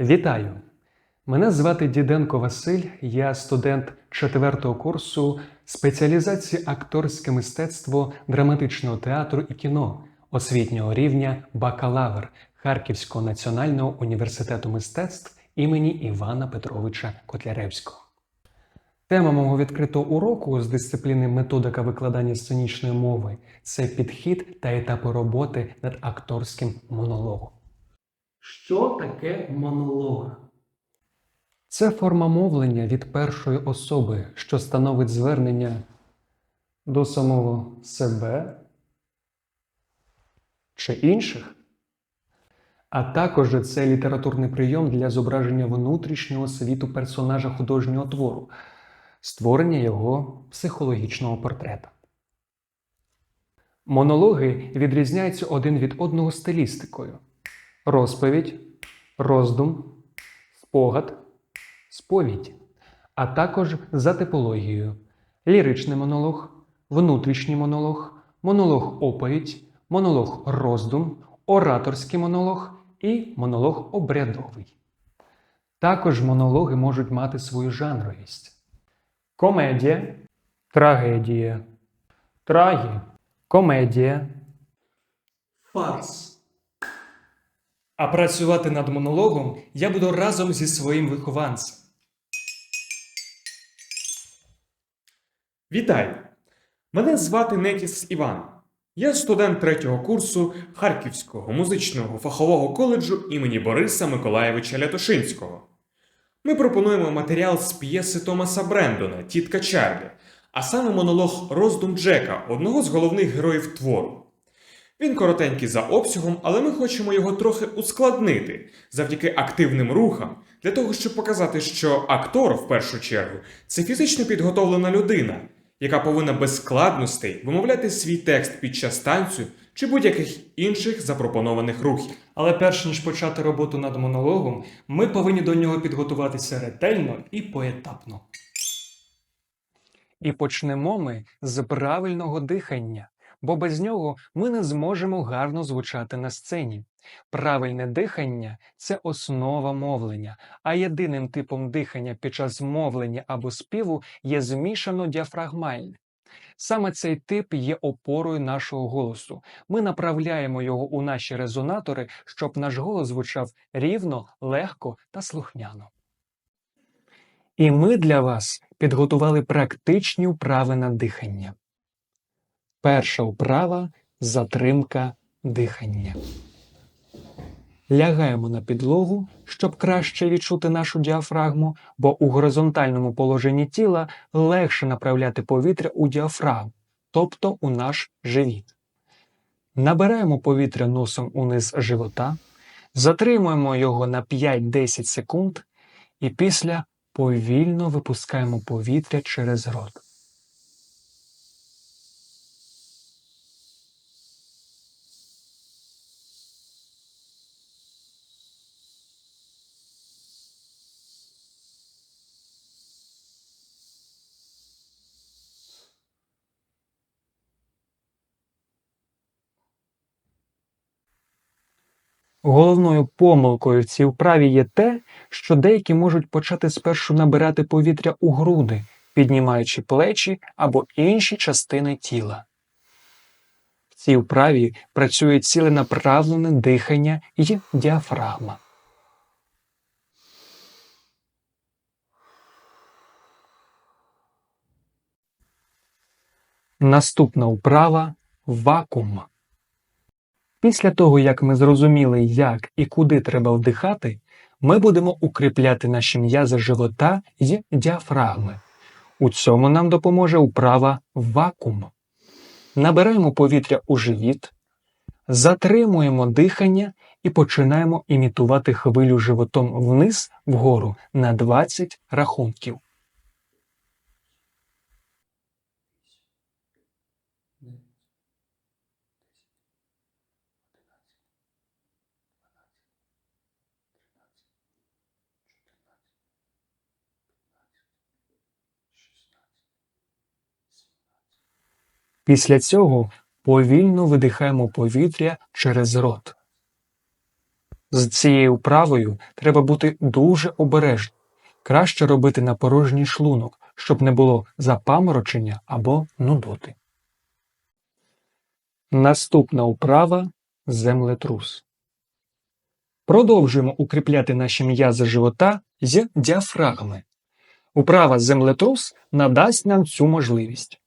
Вітаю! Мене звати Діденко Василь, я студент четвертого курсу спеціалізації акторське мистецтво драматичного театру і кіно освітнього рівня бакалавр Харківського національного університету мистецтв імені Івана Петровича Котляревського. Тема мого відкритого уроку з дисципліни методика викладання сценічної мови це підхід та етапи роботи над акторським монологом. Що таке монолог? Це форма мовлення від першої особи, що становить звернення до самого себе чи інших. А також це літературний прийом для зображення внутрішнього світу персонажа художнього твору, створення його психологічного портрета. Монологи відрізняються один від одного стилістикою: розповідь, роздум, спогад, сповідь, а також за типологією: ліричний монолог, внутрішній монолог, монолог оповідь, монолог роздум, ораторський монолог і монолог обрядовий. Також монологи можуть мати свою жанровість: комедія, трагедія, трагі, комедія, фарс. А працювати над монологом я буду разом зі своїм вихованцем. Вітаю! Мене звати Нетіс Іван. Я студент третього курсу Харківського музичного фахового коледжу імені Бориса Миколаєвича Лятошинського. Ми пропонуємо матеріал з п'єси Томаса Брендона Тітка Чарлі, а саме монолог Роздум Джека, одного з головних героїв твору. Він коротенький за обсягом, але ми хочемо його трохи ускладнити завдяки активним рухам, для того, щоб показати, що актор, в першу чергу, це фізично підготовлена людина, яка повинна без складностей вимовляти свій текст під час танцю чи будь-яких інших запропонованих рухів. Але перш ніж почати роботу над монологом, ми повинні до нього підготуватися ретельно і поетапно. І почнемо ми з правильного дихання, бо без нього ми не зможемо гарно звучати на сцені. Правильне дихання це основа мовлення, а єдиним типом дихання під час мовлення або співу є змішано діафрагмальне. Саме цей тип є опорою нашого голосу. Ми направляємо його у наші резонатори, щоб наш голос звучав рівно, легко та слухняно. І ми для вас підготували практичні вправи на дихання. Перша вправа затримка дихання. Лягаємо на підлогу, щоб краще відчути нашу діафрагму, бо у горизонтальному положенні тіла легше направляти повітря у діафрагму, тобто у наш живіт. Набираємо повітря носом униз живота, затримуємо його на 5-10 секунд і після повільно випускаємо повітря через рот. Головною помилкою в цій вправі є те, що деякі можуть почати спершу набирати повітря у груди, піднімаючи плечі або інші частини тіла. В цій вправі працює ціленаправлене дихання і діафрагма. Наступна вправа вакуум. Після того, як ми зрозуміли, як і куди треба вдихати, ми будемо укріпляти наші м'язи живота і діафрагми. У цьому нам допоможе вправа вакуум. Набираємо повітря у живіт, затримуємо дихання і починаємо імітувати хвилю животом вниз вгору на 20 рахунків. Після цього повільно видихаємо повітря через рот. З цією вправою треба бути дуже обережним. Краще робити на порожній шлунок, щоб не було запаморочення або нудоти. Наступна вправа землетрус. Продовжуємо укріпляти наші м'язи живота з діафрагми. Управа землетрус надасть нам цю можливість.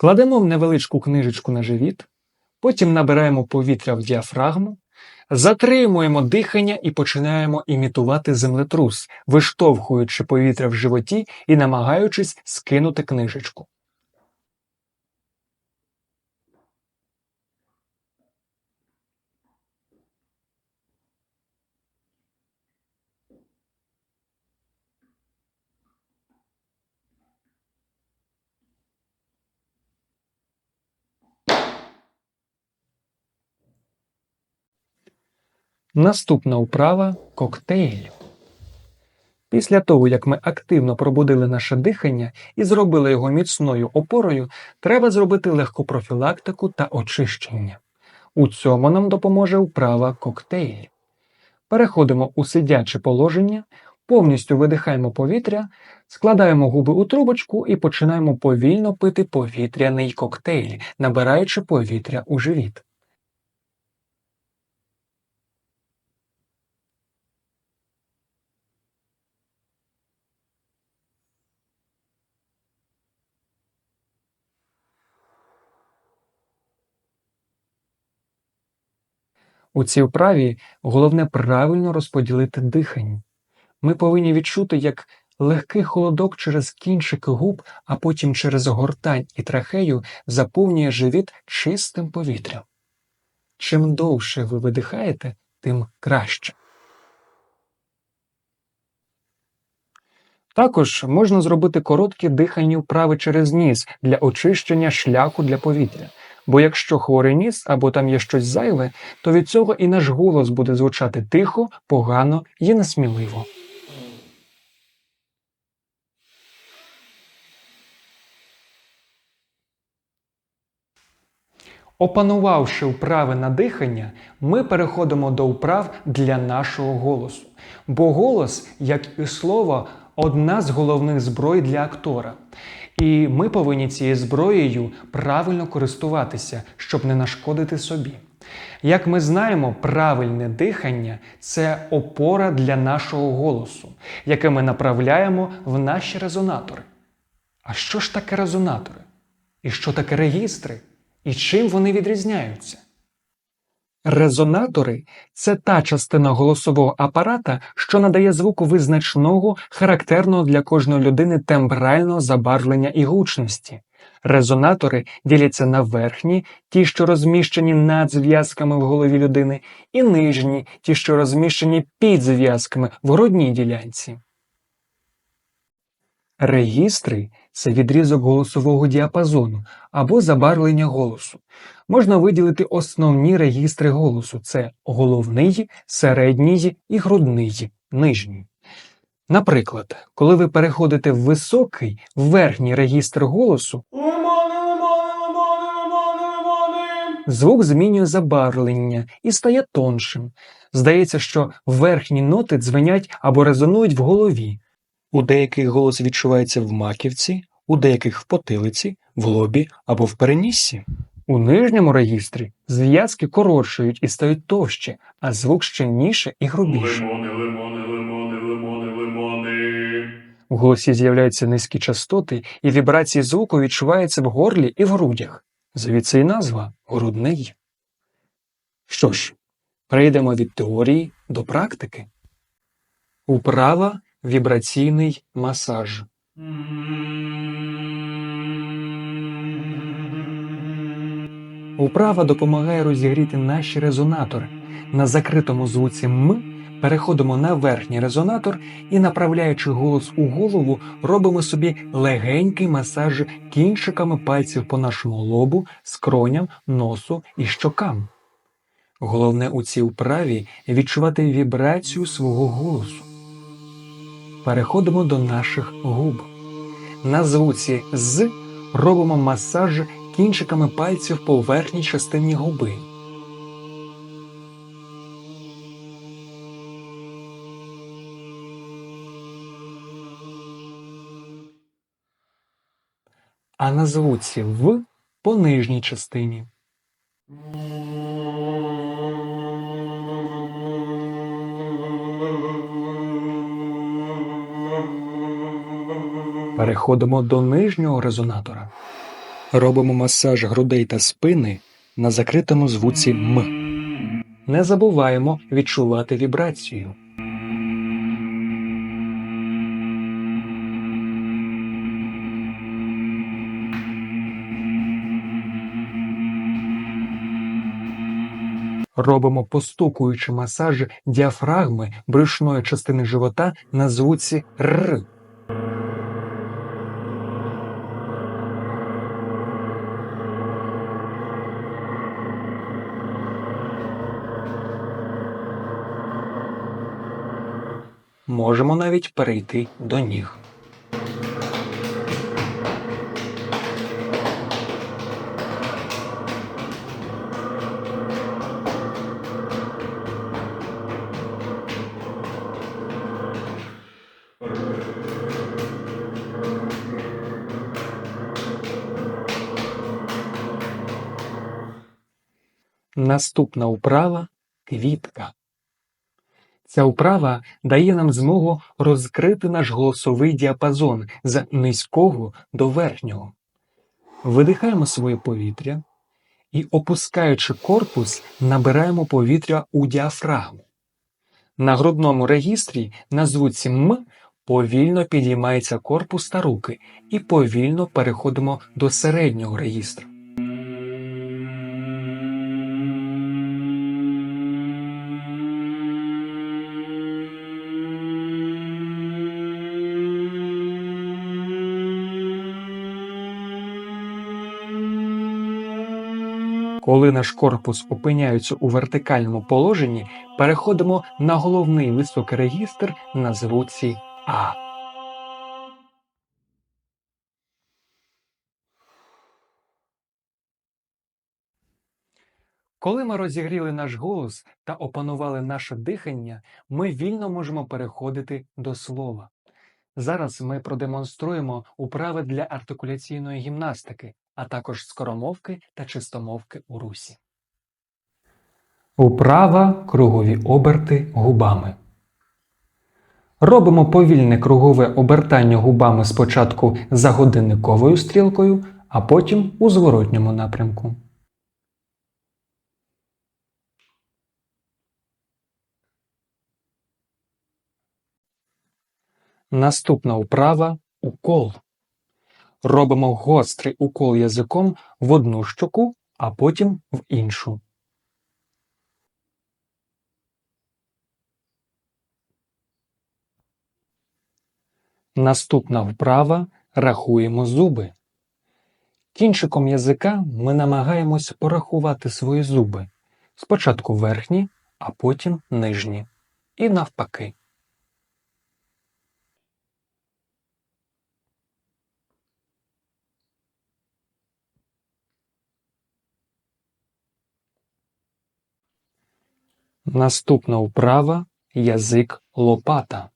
Кладемо в невеличку книжечку на живіт, потім набираємо повітря в діафрагму, затримуємо дихання і починаємо імітувати землетрус, виштовхуючи повітря в животі і намагаючись скинути книжечку. Наступна вправа коктейль. Після того, як ми активно пробудили наше дихання і зробили його міцною опорою, треба зробити легку профілактику та очищення. У цьому нам допоможе вправа коктейль. Переходимо у сидяче положення, повністю видихаємо повітря, складаємо губи у трубочку і починаємо повільно пити повітряний коктейль, набираючи повітря у живіт. У цій вправі головне правильно розподілити дихання. Ми повинні відчути, як легкий холодок через кінчики губ, а потім через гортань і трахею заповнює живіт чистим повітрям. Чим довше ви видихаєте, тим краще. Також можна зробити короткі дихальні вправи через ніс для очищення шляху для повітря. Бо якщо хворий ніс або там є щось зайве, то від цього і наш голос буде звучати тихо, погано і несміливо. Опанувавши вправи на дихання, ми переходимо до вправ для нашого голосу. Бо голос, як і слово, одна з головних зброй для актора. І ми повинні цією зброєю правильно користуватися, щоб не нашкодити собі. Як ми знаємо, правильне дихання це опора для нашого голосу, яке ми направляємо в наші резонатори. А що ж таке резонатори? І що таке регістри? І чим вони відрізняються? Резонатори це та частина голосового апарата, що надає звуку визначного, характерного для кожної людини тембрального забарвлення і гучності. Резонатори діляться на верхні, ті, що розміщені над зв'язками в голові людини, і нижні, ті, що розміщені під зв'язками в грудній ділянці. Регістри це відрізок голосового діапазону або забарвлення голосу. Можна виділити основні регістри голосу: це головний, середній і грудний, нижній. Наприклад, коли ви переходите в високий верхній регістр голосу, звук змінює забарвлення і стає тоншим. Здається, що верхні ноти дзвенять або резонують в голові. У деяких голос відчувається в маківці, у деяких в потилиці, в лобі або в переніссі. У нижньому регістрі зв'язки коротшують і стають товщі, а звук щільніше і грубіше. Лимони, лимони, лимони, лимони, лимони. В голосі з'являються низькі частоти, і вібрації звуку відчуваються в горлі і в грудях. Звідси й назва грудний. Що ж, перейдемо від теорії до практики. Управа вібраційний масаж. Управа допомагає розігріти наші резонатори. На закритому звуці М переходимо на верхній резонатор і, направляючи голос у голову, робимо собі легенький масаж кінчиками пальців по нашому лобу, скроням, носу і щокам. Головне у цій вправі відчувати вібрацію свого голосу. Переходимо до наших губ. На звуці з робимо масаж кінчиками пальців по верхній частині губи. А на звуці в по нижній частині. Переходимо до нижнього резонатора. Робимо масаж грудей та спини на закритому звуці М. Не забуваємо відчувати вібрацію. Робимо постукуючи масаж діафрагми брюшної частини живота на звуці Р. Можемо навіть перейти до ніг. Наступна вправа квітка. Ця вправа дає нам змогу розкрити наш голосовий діапазон з низького до верхнього. Видихаємо своє повітря і, опускаючи корпус, набираємо повітря у діафрагму. На грудному регістрі на звуці М повільно підіймається корпус та руки і повільно переходимо до середнього регістру. Коли наш корпус опиняється у вертикальному положенні, переходимо на головний високий регістр на звуці А. Коли ми розігріли наш голос та опанували наше дихання, ми вільно можемо переходити до слова. Зараз ми продемонструємо управи для артикуляційної гімнастики, а також скоромовки та чистомовки у русі. Управа кругові оберти губами. Робимо повільне кругове обертання губами спочатку за годинниковою стрілкою, а потім у зворотньому напрямку. Наступна вправа укол. Робимо гострий укол язиком в одну щоку, а потім в іншу. Наступна вправа рахуємо зуби. Кінчиком язика ми намагаємось порахувати свої зуби. Спочатку верхні, а потім нижні. І навпаки. Наступна вправа язик лопата.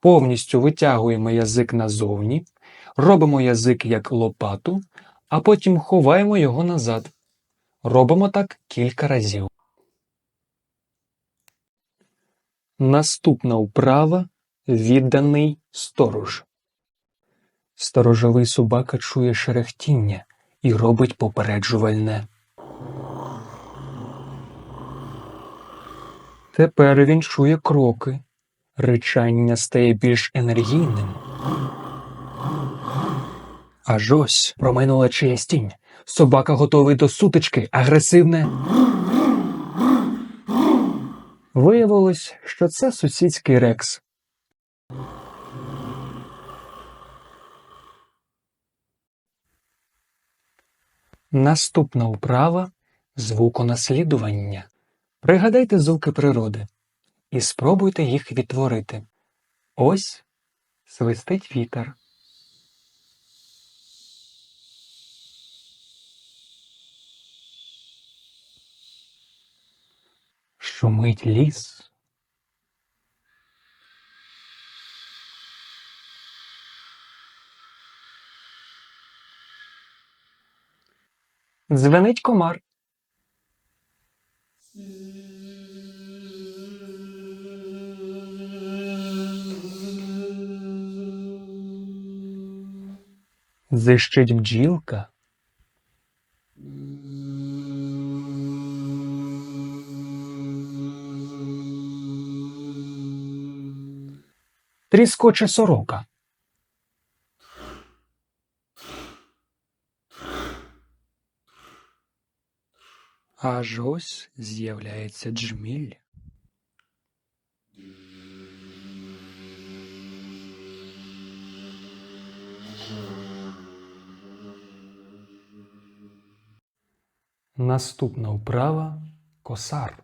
Повністю витягуємо язик назовні, робимо язик як лопату, а потім ховаємо його назад. Робимо так кілька разів. Наступна вправа відданий сторож. Сторожовий собака чує шерехтіння і робить попереджувальне. Тепер він чує кроки. Ричання стає більш енергійним. Аж ось промайнула чиясь тінь. Собака готовий до сутички, агресивне. Виявилось, що це сусідський рекс. Наступна вправа звуконаслідування. Пригадайте звуки природи і спробуйте їх відтворити. Ось свистить вітер. Шумить ліс. Дзвенить комар. Зищить бджілка. Тріскоче сорока. Аж ось з'являється джміль. Наступна вправа косар.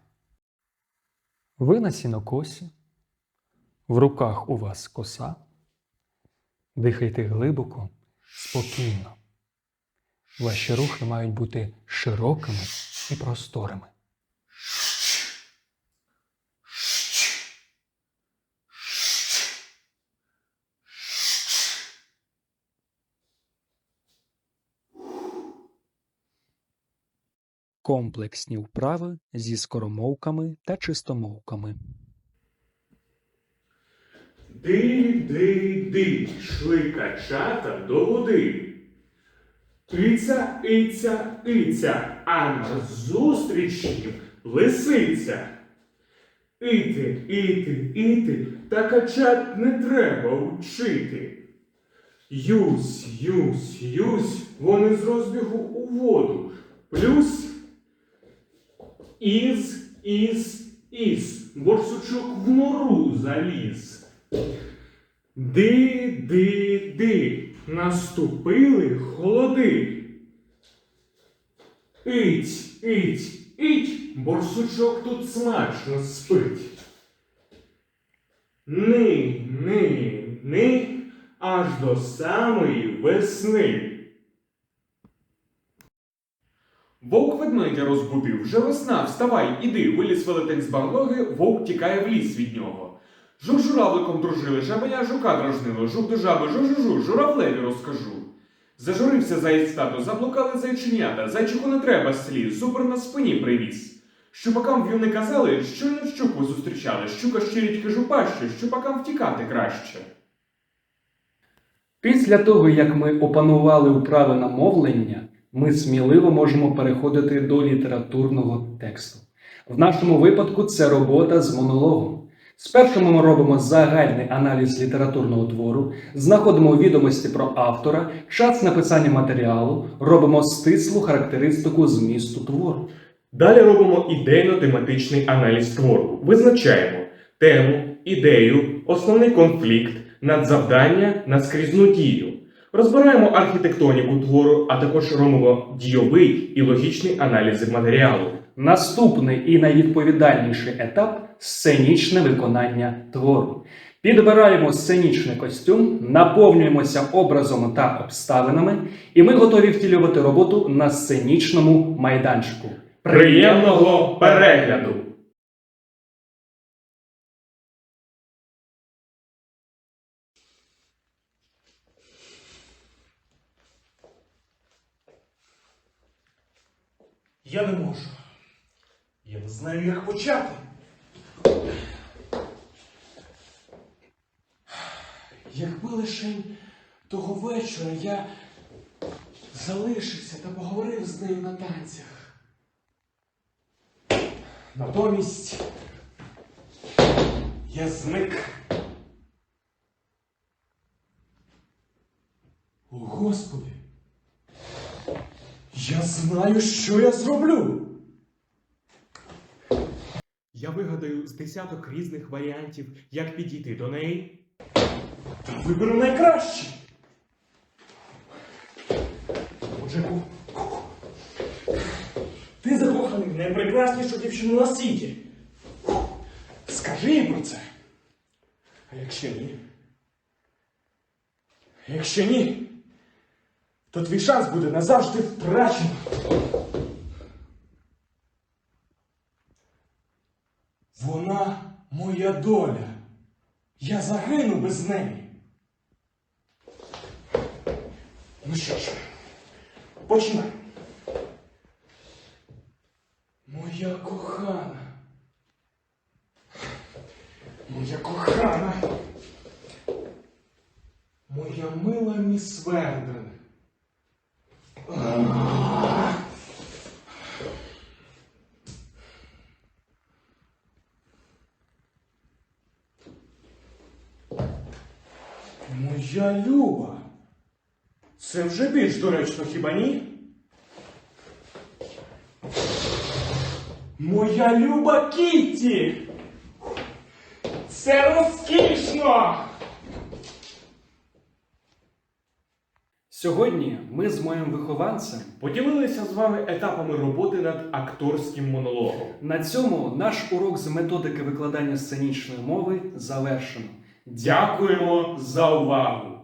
Ви на сінокосі, в руках у вас коса. Дихайте глибоко, спокійно. Ваші рухи мають бути широкими і просторими. Комплексні вправи зі скоромовками та чистомовками. Ди-ди-ди, шли качата до води. Іця, іця, іця, а назустріч їм лисиця. Іти, іти, іти, та качат не треба вчити. Юсь, юсь, юсь, вони з розбігу у воду. Плюс із, із, із, борсучок в нору заліз. Ди, ди, ди, наступили холоди. Іть, іть, іть, борсучок тут смачно спить. Ни, ни, ни, аж до самої весни. Вовк ведмедя розбудив, вже весна, вставай, іди, виліз велетень з барлоги, вовк тікає в ліс від нього. Жук з журавликом дружили, жабеня жука дражнило, жук до жаби жу-жу-жу, журавлеві розкажу. Зажурився заєць тато, заблукали зайченята, зайчику не треба сліз, зубр на спині привіз. Щупакам в'юни казали, що не щуку зустрічали, щука щирить хижу пащу, щупакам втікати краще. Після того, як ми опанували вправи на мовлення, ми сміливо можемо переходити до літературного тексту. В нашому випадку це робота з монологом. Спершу ми робимо загальний аналіз літературного твору, знаходимо відомості про автора, час написання матеріалу, робимо стислу характеристику змісту твору. Далі робимо ідейно-тематичний аналіз твору. Визначаємо тему, ідею, основний конфлікт, надзавдання, наскрізну дію. Розбираємо архітектоніку твору, а також робимо дійовий і логічний аналізи матеріалу. Наступний і найвідповідальніший етап сценічне виконання твору. Підбираємо сценічний костюм, наповнюємося образом та обставинами, і ми готові втілювати роботу на сценічному майданчику. Приємного перегляду! Я не можу. Я не знаю, як почати. Якби лише того вечора я залишився та поговорив з нею на танцях. Натомість я зник. О, Господи! Я знаю, що я зроблю. Я вигадаю з десяток різних варіантів, як підійти до неї. Та виберу найкраще. Отже, ку- ти закоханий в найпрекраснішу дівчину на світі. Скажи їй про це. А якщо ні? Якщо ні, то твій шанс буде назавжди втрачений. Вона моя доля. Я загину без неї. Ну що ж, починай. Моя кохана. Моя Люба. Це вже більш доречно, хіба ні? Моя люба Кітті! Це розкішно! Сьогодні ми з моїм вихованцем Поділилися з вами етапами роботи над акторським монологом. на цьому наш урок з методики викладання сценічної мови завершено. Дякуємо за увагу!